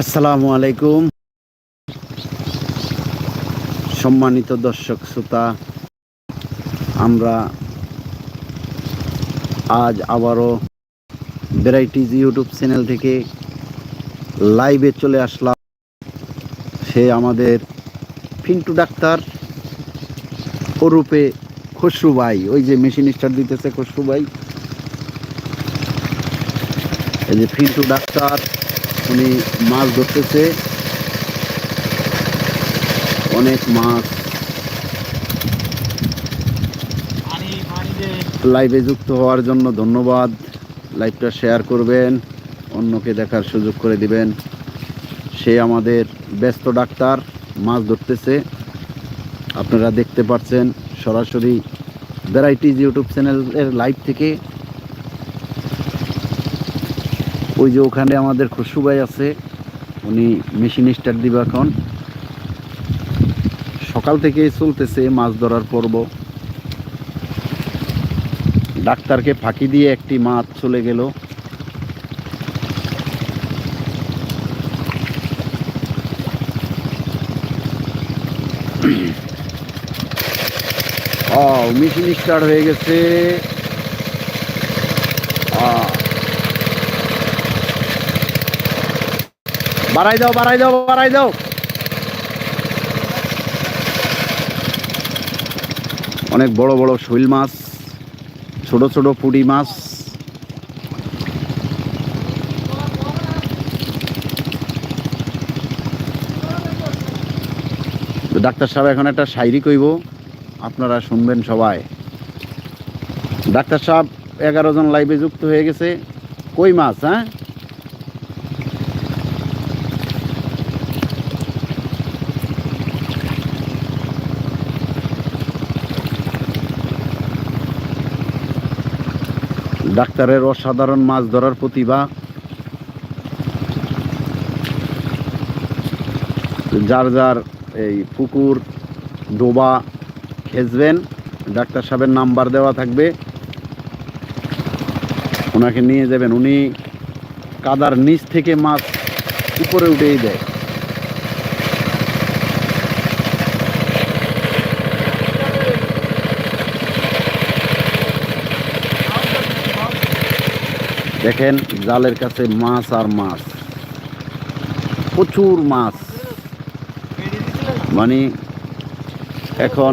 আসসালামু আলাইকুম। সম্মানিত দর্শক, শ্রোতা, আমরা আজ আবারও ভ্যারাইটিজ ইউটিউব চ্যানেল থেকে লাইভে চলে আসলাম। সে আমাদের ফিন্টু ডাক্তার ওরূপে খসরু ভাই। ওই যে মেশিন স্টার দিতেছে খসরু ভাই। এই যে ফিন্টু ডাক্তার। উনি মাছ ধরতেছে। অনেক মাছ। লাইভে যুক্ত হওয়ার জন্য ধন্যবাদ। লাইভটা শেয়ার করবেন, অন্যকে দেখার সুযোগ করে দিবেন। সে আমাদের ব্যস্ত ডাক্তার, মাছ ধরতেছে। আপনারা দেখতে পাচ্ছেন সরাসরি ভ্যারাইটিজ ইউটিউব চ্যানেলের লাইভ থেকে ওই যে ওখানে আমাদের খুশু ভাই আছে, উনি মেশিন স্টার্ট দিবে এখন। সকাল থেকে চলতেছে মাছ ধরার পর্ব। ডাক্তারকে ফাঁকি দিয়ে একটি মাছ চলে গেল। ও মেশিন স্টার্ট হয়ে গেছে। বাড়াই দাও বাড়াই দাও বাড়াই দাও। অনেক বড় বড় শৈল মাছ, ছোট ছোট পুঁটি মাছ। ডাক্তার সাহেব, এখন একটা শায়রি কইব। আপনারা শুনবেন সবাই। ডাক্তার সাহেব, এগারো জন লাইভে যুক্ত হয়ে গেছে। কই মাছ হ্যাঁ? ডাক্তারের অসাধারণ মাছ ধরার প্রতিভা। যার যার এই পুকুর, ডোবা খেজবেন, ডাক্তার সাহেবের নাম্বার দেওয়া থাকবে। ওনাকে নিয়ে যাবেন। উনি কাদার নিচ থেকে মাছ উপরে উঠেই দেয়। দেখেন, জালের কাছে মাছ আর মাছ। প্রচুর মাছ। মানে এখন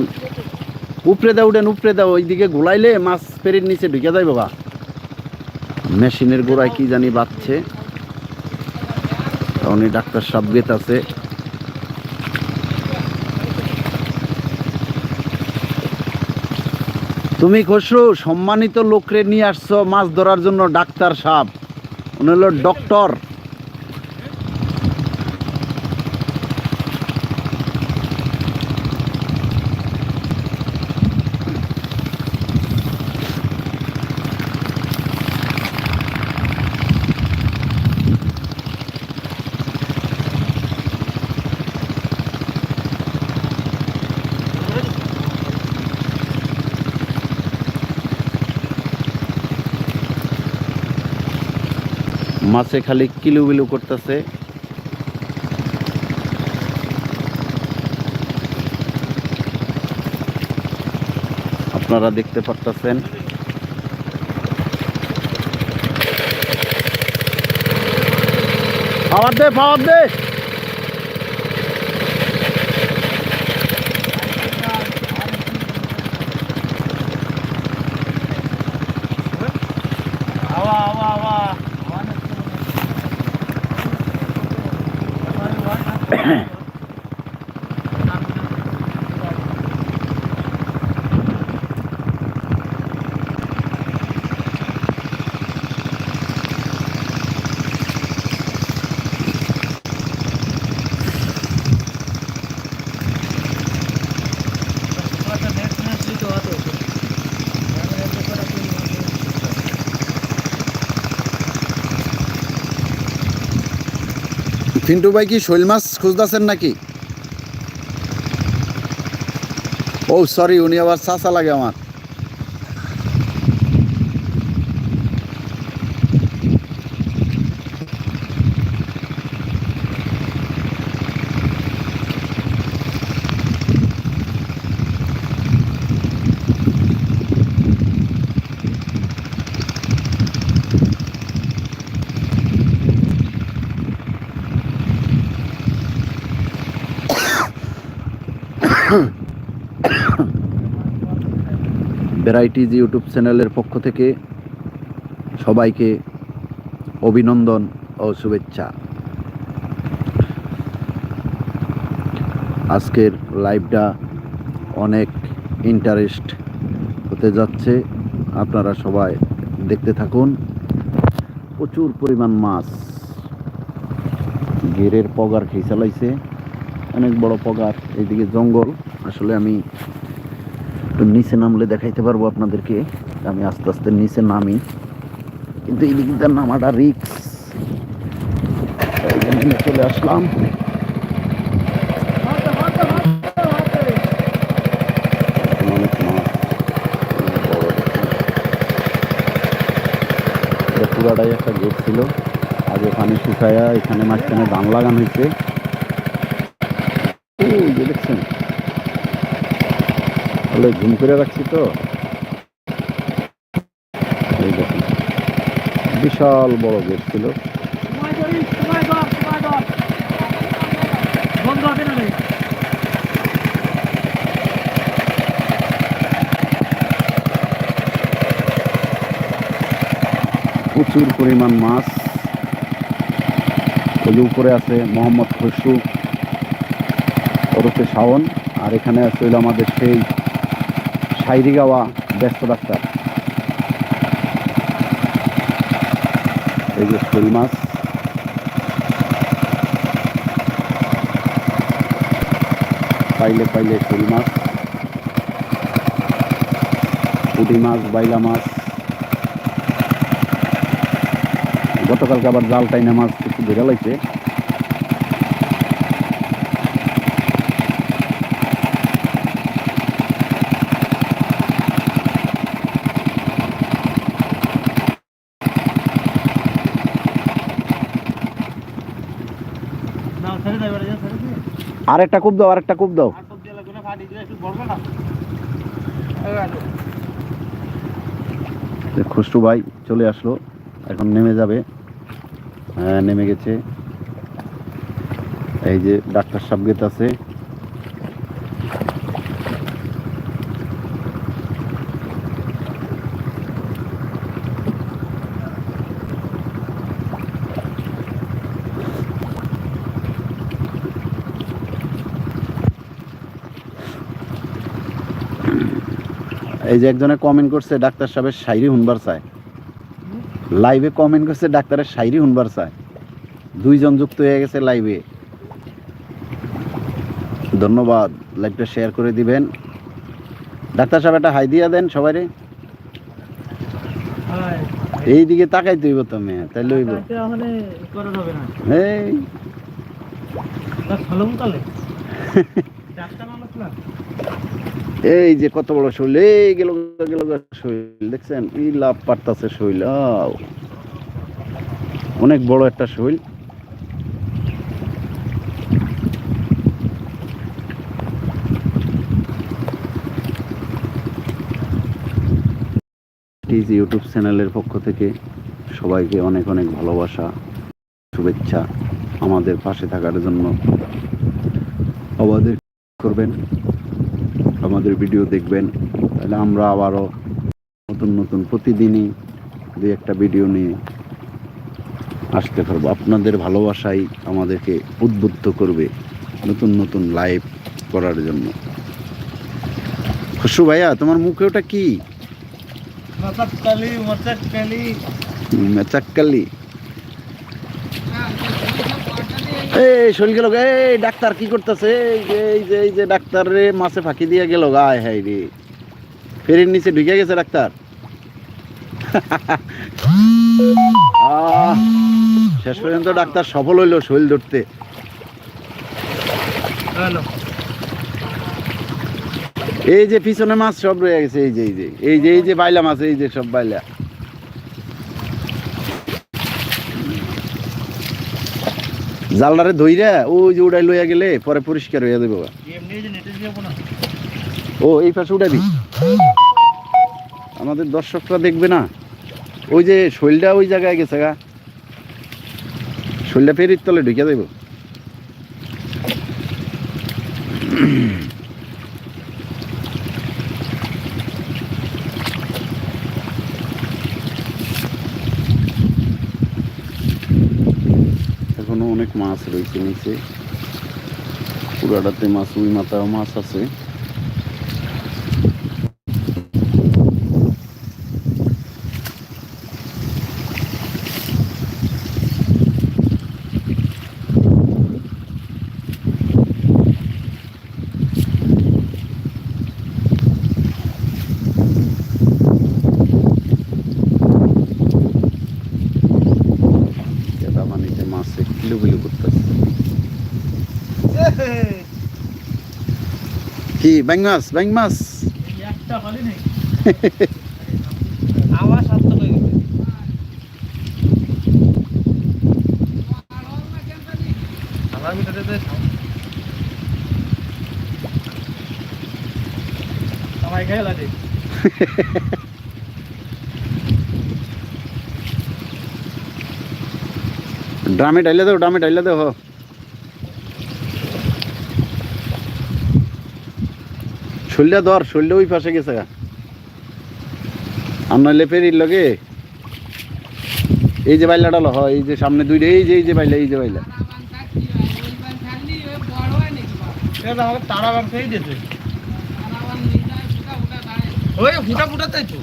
উপরে দাও, উঠেন, উপরে দাও, ওইদিকে গোলাইলে মাছ পেরির নিচে ঢুকে যায় বাবা। মেশিনের গোড়ায় কি জানি বাচ্ছে উনি ডাক্তার সাবগেত আছে। তুমি খসরু সম্মানিত লোকরে নিয়ে আসছো মাছ ধরার জন্য ডাক্তার সাহেব। উনি হলো ডক্টর। মাছে খালি কিলু বিলু করতেছে। আপনারা দেখতে পারতেছেন। পাওয়ার দে পাওয়ার দে। পিন্টু ভাই কি শৈল মাছ খুঁজতেছেন নাকি? ও সরি উনি আবার চাচা লাগে আমার। ভ্যারাইটিজ ইউটিউব চ্যানেলের পক্ষ থেকে সবাইকে অভিনন্দন ও শুভেচ্ছা। আজকের লাইভটা অনেক ইন্টারেস্ট হতে যাচ্ছে। আপনারা সবাই দেখতে থাকুন। প্রচুর পরিমাণ মাছ। গেরের পগার খেয়ে চালাইছে অনেক বড় পগার। এইদিকে জঙ্গল। আসলে আমি একটু নিচে নামলে দেখাইতে পারব আপনাদেরকে। আমি আস্তে আস্তে নিচে নামি। কিন্তু এই দিকটা নামাটা রিক্স চলে আসলাম। পুরাটাই একটা গেট ছিল। আগে পানি শুকায়া এখানে মাঝখানে ধান লাগানো হয়েছে ওই যে দেখছেন তাহলে ঘুম করে রাখছি তো। বিশাল বড় গেট ছিল। প্রচুর পরিমাণ মাছ। ওই উপরে আছে মোহাম্মদ খসরু, ওরফে শাওন, আর এখানে আছে আমাদের সেই সাইরি গাওয়া ব্যস্ত ডাক্তার। এই যে শোল মাছ। পাইলে পাইলে শোল মাছ। পুঁটি মাছ, বাইলা মাছ। গতকালকে আবার জাল টাইনা মাছ একটু ধরে লাগছে না ছেড়ে দাও এবারে যা ছেড়ে দে আর একটা কূপ দাও, আরেকটা কূপ দাও। খুশু ভাই চলে আসলো, এখন নেমে যাবে। হ্যাঁ নেমে গেছে। এই যে ডাক্তার সাবগেত আছে। এই যে একজনে কমেন্ট করছে ডাক্তার সাহেবের শাইরি হুনবার চায়। লাইভে কমেন্ট করছে ডাক্তারের শাইরি হুনবার চায়। দুইজন যুক্ত হয়ে গেছে লাইভে ধন্যবাদ লাইভটা শেয়ার করে দিবেন। ডাক্তার সাহেব একটা হাই দিয়া দেন সবাই হাই এই দিকে তাকাই তুইব তুমি তাই লইব এই। ডাক্তার এই যে কত বড় শৈল, এই গেল গেল শৈল, দেখছেন? ই লাভ পারতাছে শৈল। অনেক বড় একটা শৈল। ইউটিউব চ্যানেলের পক্ষ থেকে সবাইকে অনেক অনেক ভালোবাসা, শুভেচ্ছা আমাদের পাশে থাকার জন্য। আমাদের করবেন। আমাদের ভিডিও দেখবেন তাহলে আমরা আবারও নতুন নতুন প্রতিদিনই দুই একটা ভিডিও নিয়ে আসতে পারব। আপনাদের ভালোবাসাই আমাদেরকে উদ্বুদ্ধ করবে নতুন নতুন লাইভ করার জন্য। খুশু ভাইয়া তোমার মুখে ওটা কি? মরচাক কালি এই শৈল গেল এই ডাক্তার কি করতেছে? এই যে এই যে এই যে ডাক্তার রে মাছে ফাঁকি দিয়ে গেল গায় হাই রে। ফেরির নিচে ঢুকে গেছে ডাক্তার। আহ, শেষ পর্যন্ত ডাক্তার সফল হইল শৈল ধরতে। এই যে পিছনে মাছ সব রয়ে গেছে এই যে এই যে এই যে এই যে বাইলা মাছ এই যে সব বাইলা। জালটারে ধইরা ওই যে উড়াই লইয়া গেলে পরে পরিষ্কার হইয়া দেবো ও এই পাশে উঠাবি আমাদের দর্শকরা দেখবে না। ওই যে শৈলটা ওই জায়গায় গেছে গা। শৈলটা ফেরির তলে ঢুকে দেব অনেক মাছ রয়েছে নিচে পুরাটাতে মাছ উই মাথাও মাছ আছে কেদা পানিতে মাছে কিলো কিলো করতেছে কি ব্যাং মাছ ব্যাং মাছ ড্রামে ডাইলে দাও ড্রামে ডাইলে দাও হ। শৈলটা ধর শৈলটা ওই পাশে গেছে। আর নইলে ফেরির লগে এই যে বাইলা ডালো হয় এই যে সামনে দুইটা, এই যে এই যে বাইলা, এই যে বাইলা। ওই ফুটা ফুটা তাই তো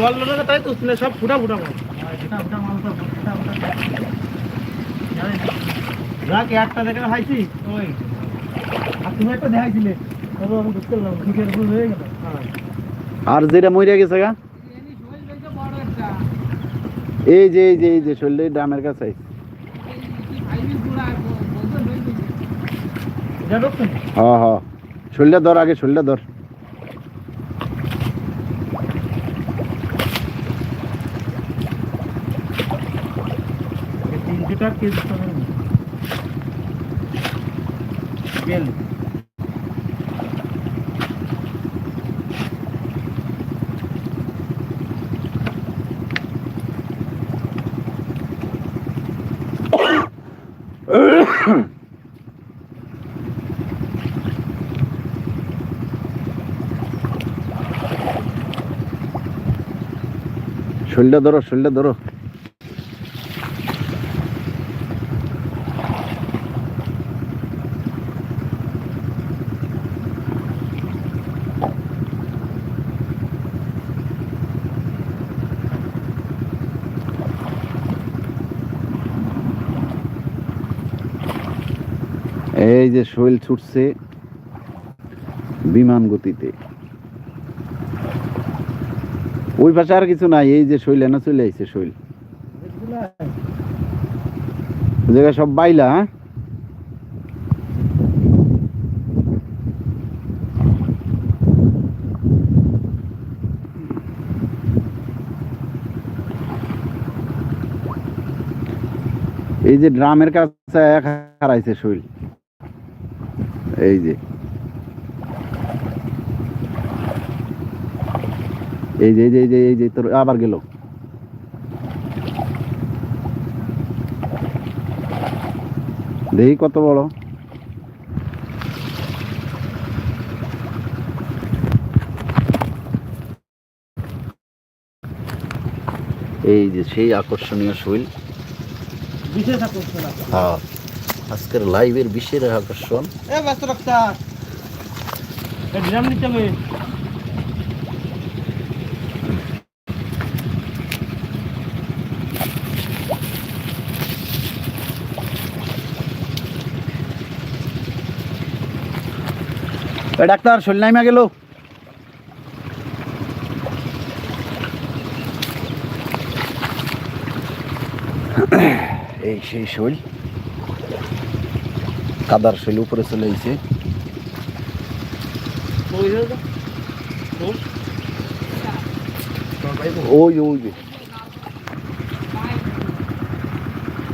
বল তাই তো সব ফুটা ফুটা ফুটা যাক, একটা দেখে খাইছি তুমি একটা দেখাইছিলে। আর যেটা মরিয়া গেছে গা? এই যে এই যে এই যে এই ড্রামের কাছে হ হ। শৈলটা ধর আগে শৈলটা ধর। তিনশো টাকা কেজি শৈলটা ধরো শৈলটা ধরো। এই যে শৈল ছুটছে বিমান গতিতে। ওই পাশে আর কিছু নাই, এই যে শৈল, এনে চলে আইছে শৈল। সব বাইলা হ্যাঁ? এই যে ড্রামের কাছে এক হারাইছে শৈল। এই যে। এই যে এই যে এই যে এই যে তোর আবার গেল। দেখি কত বড়। এই যে সেই আকর্ষণীয় শৈল। বিশেষ আকর্ষণ আছে। হ্যাঁ আজকের লাইভের বিশেষ আকর্ষণ। এ ব্যস্ত ডাক্তার এ ড্রাম নিতে হবে এ ডাক্তার শৈল নাইমা গেল। এই সেই শৈল কাদার শৈল উপরে চলে ওই ওই ওই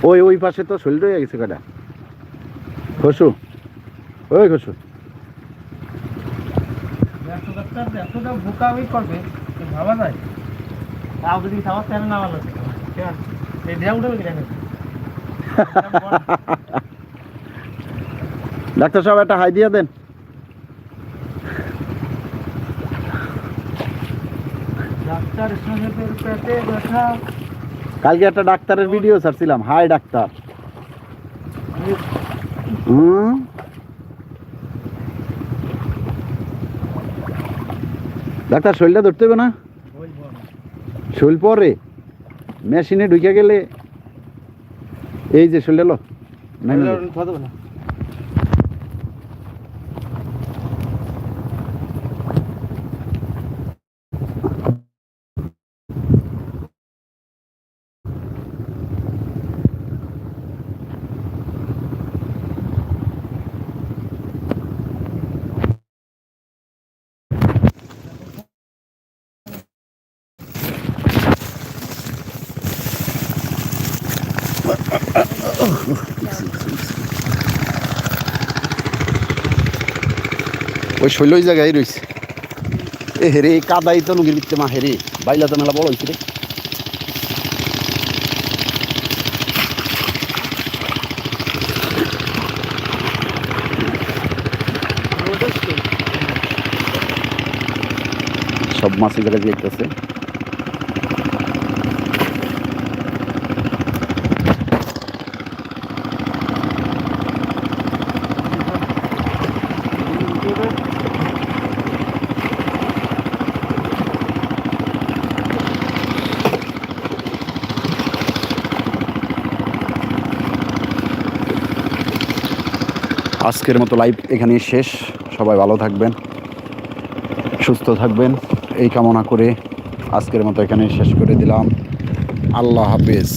ওই ওই পাশে তো শৈল রয়ে গেছে কাটা খসু। ওই খসু ব্যস্ত ডাক্তার এতটা বোকামি করবে তো ভাবা যায়। তাও যদি সাহস তেন না ভালো। কেন? এই ড্রাম উঠবে কিনা ডাক্তার সাহেব একটা হাই দিয়ে দেন। ডাক্তার সাহেবের পেটে ব্যথা। কালকে একটা ডাক্তারের ভিডিও ছাড়ছিলাম। Hi doctor. হুম? ডাক্তার শরীরটা ধরতে হবে না? শরীর পরে মেশিনে ঢুকে গেলে এই যে শরীর লো। না। ওই শৈল জায়গায় রয়েছে। এ হেরে কাদাই তো নুগির ভিত্তে মা হেরে। বাইলা তো মেলা বড় হয়েছে রে। সব মাছ এই জায়গায় দেখতেছে আজকের মতো লাইভ এখানেই শেষ। সবাই ভালো থাকবেন, সুস্থ থাকবেন। এই কামনা করে আজকের মতো এখানেই শেষ করে দিলাম। আল্লাহ হাফেজ।